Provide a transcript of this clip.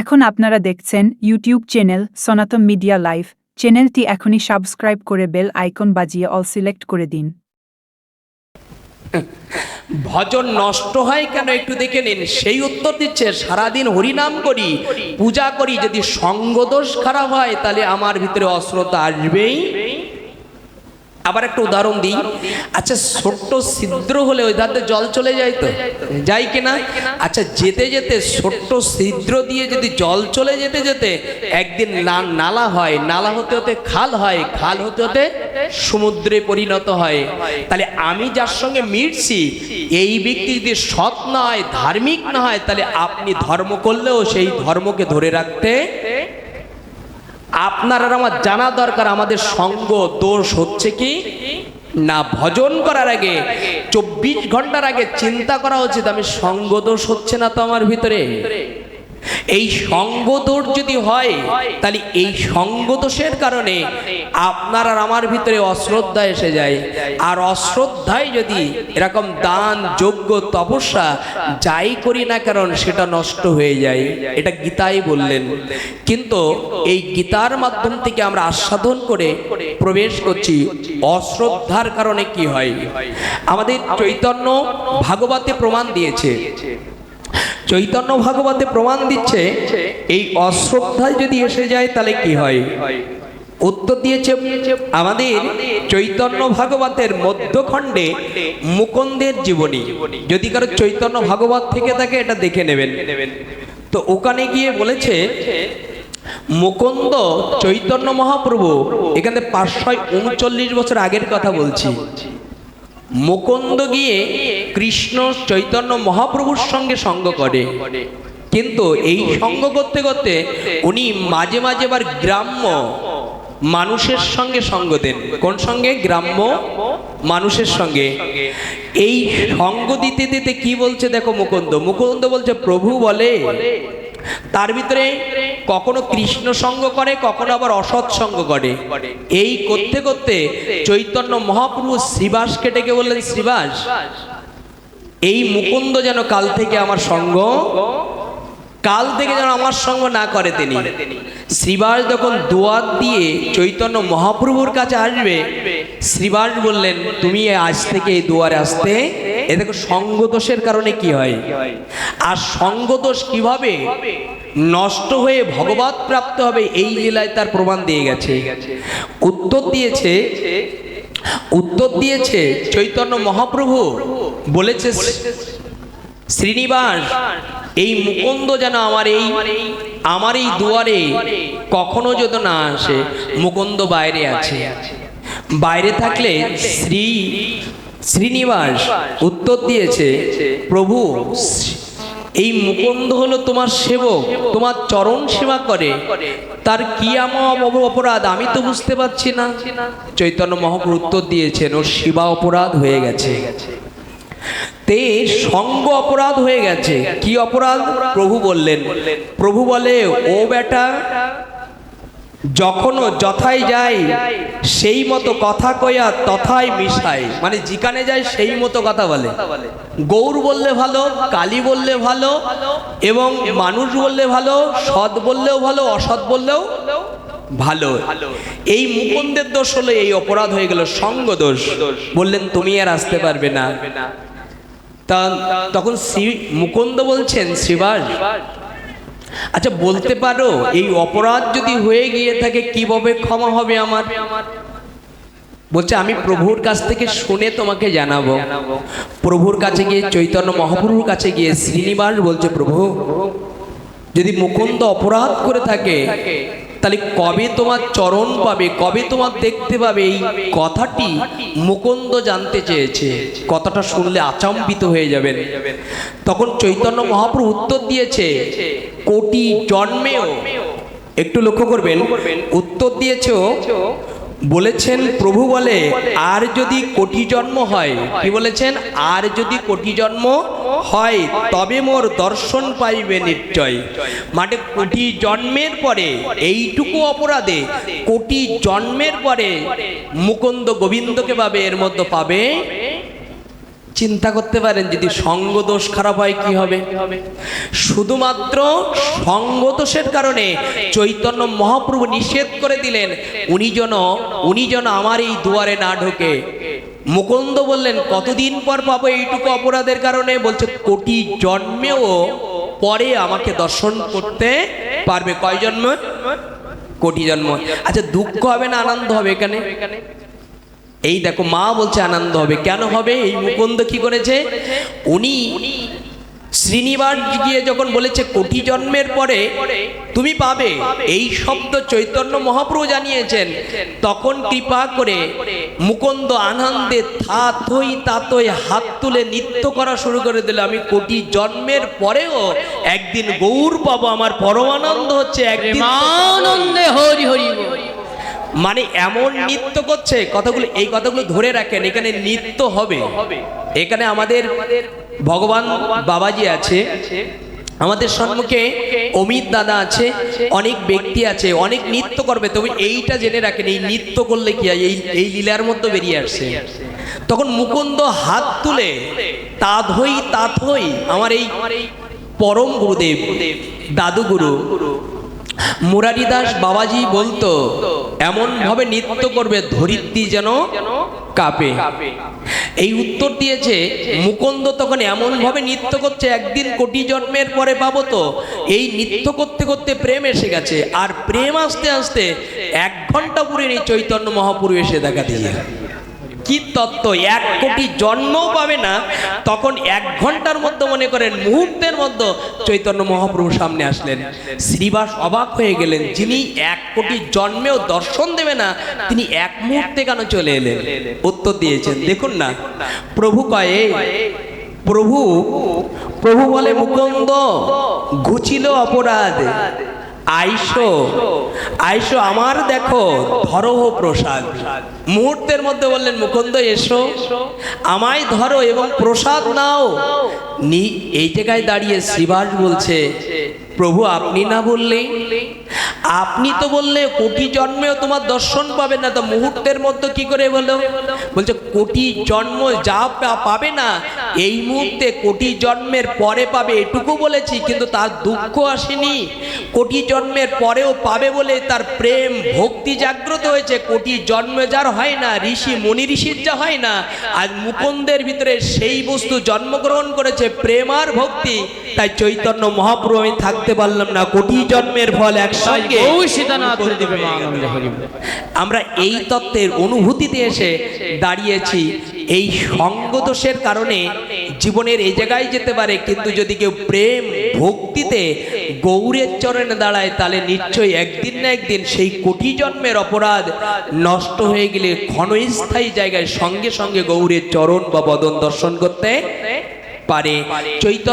এখন আপনারা দেখছেন YouTube channel Sanatan media live চ্যানেলটি এখনই সাবস্ক্রাইব করে বেল আইকন বাজিয়ে অল সিলেক্ট করে দিন। ভজন নষ্ট হয় কেন একটু দেখে নিন। সেই উত্তর দিচ্ছে, সারাদিন হরিনাম করি, পূজা করি, যদি সঙ্গদোষ খারাপ হয়, তাহলে আমার ভিতরে অশ্রতা আসবেই। আবার একটা উদাহরণ দিই। আচ্ছা ছোট্ট ছিদ্র হলে ওই ধারে জল চলে যায় তো? যাই কিনা? আচ্ছা যেতে যেতে ছোট্ট ছিদ্র দিয়ে যদি জল চলে যেতে যেতে একদিন নালা হয়, নালা হতে হতে খাল হয়, খাল হতে হতে সমুদ্রে পরিণত হয়। তাহলে আমি যার সঙ্গে মিটছি এই ব্যক্তি যদি সৎ না হয় ধার্মিক না হয় তাহলে আপনি ধর্ম করলেও সেই ধর্মকে ধরে রাখতে আপনার আর আমার জানা দরকার, আমাদের সঙ্গ দোষ হচ্ছে কি? না, ভজন করার আগে, চব্বিশ ঘণ্টার আগে চিন্তা করা উচিত, আমি সঙ্গ দোষ হচ্ছে না তো আমার ভিতরে? এই সঙ্গ দোষ যদি হয়, তাহলে এই সঙ্গ দোষের কারণে আপনার আর আমার ভিতরে অশ্রদ্ধা এসে যায়। আর অশ্রদ্ধায় যদি এরকম দান যোগ্য তপস্যা যাই করি না কারণ সেটা নষ্ট হয়ে যায়। এটা গীতাই বললেন। কিন্তু এই গীতার মাধ্যম থেকে আমরা আস্বাদন করে প্রবেশ করছি, অশ্রদ্ধার কারণে কি হয়? আমাদের চৈতন্য ভাগবতে প্রমাণ দিয়েছে চৈতন্য ভাগবতে প্রমাণ দিচ্ছে এই অশ্রদ্ধায় যদি এসে যায় তাহলে কি হয়? উত্তর দিয়েছে আমাদের চৈতন্য ভাগবতের মধ্যখণ্ডে মুকুন্দের জীবনী। যদি কারও চৈতন্য ভাগবত থেকে থাকে এটা দেখে নেবেন। তো ওখানে গিয়ে বলেছে মুকুন্দ চৈতন্য মহাপ্রভু এখানে পাঁচশো উনচল্লিশ বছর আগের কথা বলছি। মুকুন্দ গিয়ে কৃষ্ণ চৈতন্য মহাপ্রভুর সঙ্গে সঙ্গ করে। কিন্তু এই সঙ্গ করতে করতে উনি মাঝে মাঝে আবার গ্রাম্য মানুষের সঙ্গে সঙ্গ দেন। কোন সঙ্গে? গ্রাম্য মানুষের সঙ্গে। এই সঙ্গ দিতে দিতে কি বলছে দেখো মুকুন্দ? মুকুন্দ বলছে, প্রভু বলে তার ভিতরে কখনো কৃষ্ণ সঙ্গ করে, কখনো আবার অসৎ সঙ্গ করে। এই করতে করতে চৈতন্য মহাপ্রভু শ্রীবাসকে ডেকে বললেন, শ্রীবাস, এই মুকুন্দ যেন কাল থেকে আমার সঙ্গ, কাল থেকে যেন আমার সঙ্গ না করে তিনি। শ্রীবাস যখন দুয়ার দিয়ে চৈতন্য মহাপ্রভুর কাছে আসবে, শ্রীবাস বললেন, তুমি আজ থেকে এই দুয়ারে আসতে এ দেখো, সঙ্গদোষের কারণে কি হয়? আর সঙ্গদোষ কীভাবে নষ্ট হয়ে ভগবত প্রাপ্ত হবে, এই লীলায় তার প্রমাণ দিয়ে গেছে। উত্তর দিয়েছে উত্তর দিয়েছে, চৈতন্য মহাপ্রভু বলেছে, শ্রীনিবাস, এই মুকুন্দ যেন আমার এই আমার এই দুয়ারে কখনো যদি না আসে, মুকুন্দ বাইরে আছে। বাইরে থাকলে শ্রী শ্রীনিবাস উত্তর দিয়েছে, প্রভু, এই মুকুন্দ হলো তোমার সেবক, তোমার চরণ সেবা করে। তার কি আমার অপরাধ? আমি তো বুঝতে পারছি না। চৈতন্য মহাপ্রভু উত্তর দিয়েছেন, ওর সেবা অপরাধ হয়ে গেছে। তে সঙ্গ অপরাধ হয়ে গেছে। কি অপরাধ? প্রভু বললেন, প্রভু বলে, ও বেটা যখনও যথাই যাই সেই মতো কথা কয়া তথাই মিশায় মানে যেখানে যায় সেই মতো কথা বলে। গৌর বললে ভালো কালী বললে ভালো এবং মানুষ বললে ভালো সৎ বললেও ভালো অসৎ বললেও ভালো। এই মুকুন্দের দোষ হলো এই অপরাধ হয়ে গেল সঙ্গ দোষ। বললেন তুমি আর আসতে পারবে না। তা তখন শ্রী মুকুন্দ বলছেন শ্রীবাস আচ্ছা বলতে পারো এই অপরাধ যদি হয়ে গিয়ে থাকে কীভাবে ক্ষমা হবে আমার? বলছে আমি প্রভুর কাছ থেকে শুনে তোমাকে জানাব। প্রভুর কাছে গিয়ে চৈতন্য মহাপ্রভুর কাছে গিয়ে শ্রীনিবাস বলছে প্রভু যদি মুকুন্দ অপরাধ করে থাকে তাহলে কবে তোমার চরণ পাবে, কবে তোমার দেখতে পাবে এই কথাটি মুকুন্দ জানতে চেয়েছে। কথাটা শুনলে আচম্বিত হয়ে যাবেন। তখন চৈতন্য মহাপ্রভু উত্তর দিয়েছে, কোটি জন্মেও একটু লক্ষ্য করবেন, উত্তর দিয়েছ বলেছেন, প্রভু বলে, আর যদি কোটি জন্ম হয়, কি বলেছেন? আর যদি কোটি জন্ম হয়, তবে মোর দর্শন পাইবে নিশ্চয়। মানে কোটি জন্মের পরে এইটুকু অপরাধে কোটি জন্মের পরে মুকুন্দ গোবিন্দকে পাবে এর মধ্যে পাবে? চিন্তা করতে পারেন, যদি সঙ্গ দোষ খারাপ হয় কি হবে? শুধুমাত্র সঙ্গ দোষের কারণে চৈতন্য মহাপ্রভু নিষেধ করে দিলেন, উনি যেন উনি যেন আমার এই দুয়ারে না ঢোকে। মুকুন্দ বললেন, কতদিন পর পাবো এইটুকু অপরাধের কারণে? বলছে, কোটি জন্মেও পরে আমাকে দর্শন করতে পারবে। কয় জন্ম? কোটি জন্ম। আচ্ছা দুঃখ হবে না আনন্দ হবে এখানে? এই দেখো, মা বলছে, আনন্দ হবে। কেন হবে? এই মুকুন্দ কি করেছে? উনি শ্রীনিবাস গিয়ে যখন বলেছে কোটি জন্মের পরে, তুমি পাবে এই শব্দ চৈতন্য মহাপ্রভু জানিয়েছেন তখন কৃপা করে মুকুন্দ আনন্দে থাতই তাতই হাত তুলে নৃত্য করা শুরু করে দিল, আমি কোটি জন্মের পরেও একদিন গৌর পাবো আমার পরমানন্দ হচ্ছে একদিন আনন্দে। হরি হরি। মানে এমন নৃত্য করছে, কথাগুলো, এই কথাগুলো ধরে রাখেন, এখানে নৃত্য হবে। এখানে আমাদের ভগবান বাবাজি আছে, আমাদের সম্মুখে অমিত দাদা আছে, অনেক ব্যক্তি আছে, অনেক নৃত্য করবে, তবে এইটা জেনে রাখেন, এই নৃত্য করলে কি হয়? এই এই লীলার মধ্যে বেরিয়ে আসছে। তখন মুকুন্দ হাত তুলে, তাধই, তাথই, আমার এই পরম গুরুদেব দাদু গুরু মুরারিদাস বাবাজি বলতো এমন ভাবে নৃত্য করবে, ধরিত্রী যেন কাপে। এই উত্তর দিয়েছে মুকুন্দ তখন এমন ভাবে নৃত্য করছে, একদিন কোটি জন্মের পরে পাবো তো। এই নৃত্য করতে করতে প্রেম এসে গেছে, আর প্রেম আসতে আসতে এক ঘণ্টা পুরে এই চৈতন্য মহাপুরু এসে দেখা দিয়ে কি তত্ত্ব? এক কোটি জন্মও পাবে না, তখন এক ঘণ্টার মধ্যে মনে করেন, মুহূর্তের মধ্যে চৈতন্য মহাপ্রভু সামনে আসলেন। শ্রীবাস অবাক হয়ে গেলেন, যিনি এক কোটি জন্মেও দর্শন দেবে না, তিনি এক মুহূর্তে কেন চলে এলেন? উত্তর দিয়েছেন, দেখুন না, প্রভু কয়ে, প্রভু প্রভু বলে মুকুন্দ, ঘুচিল অপরাধ। আইসো আইসো আমার দেখো ধরো প্রসাদ। মুহূর্তের মধ্যে বললেন, মুকুন্দ, এসো। আমায় ধরো এবং প্রসাদ নাও। নি, এই জায়গায় দাঁড়িয়ে শ্রীবাস বলছে, প্রভু, আপনি না বললে আপনি তো বললে কোটি জন্মেও তোমার দর্শন পাবে না। তো মুহূর্তের মধ্যে কি করে বলো বলছে, কোটি জন্ম যা পাবে না, এই মুহূর্তে কোটি জন্মের পরে পাবে। এটুকু বলেছি, কিন্তু তার দুঃখ আসেনি। কোটি জন্মের পরেও পাবে বলে তার প্রেম, ভক্তি জাগ্রত হয়েছে। কোটি জন্মে যার হয় না, ঋষি, মনি ঋষির যা হয় না, আজ মুকুন্দের ভিতরে সেই বস্তু জন্মগ্রহণ করেছে প্রেম আর ভক্তি। তাই চৈতন্য মহাপ্রভু আমি থাকতে পারলাম না। কোটি জন্মের ফল একসঙ্গে। আমরা এই তত্ত্বের অনুভূতিতে এসে দাঁড়িয়েছি। এই সঙ্গদোষের কারণে জীবনের এই জায়গায় যেতে পারে কিন্তু যদি কেউ প্রেম ভক্তিতে গৌরের চরণে দাঁড়ায় তাহলে নিশ্চয়ই একদিন না একদিন সেই কোটি জন্মের অপরাধ নষ্ট হয়ে গেলে ক্ষণস্থায়ী জায়গায় সঙ্গে সঙ্গে গৌরের চরণ বা বদন দর্শন করতে পারে। চৈতন্য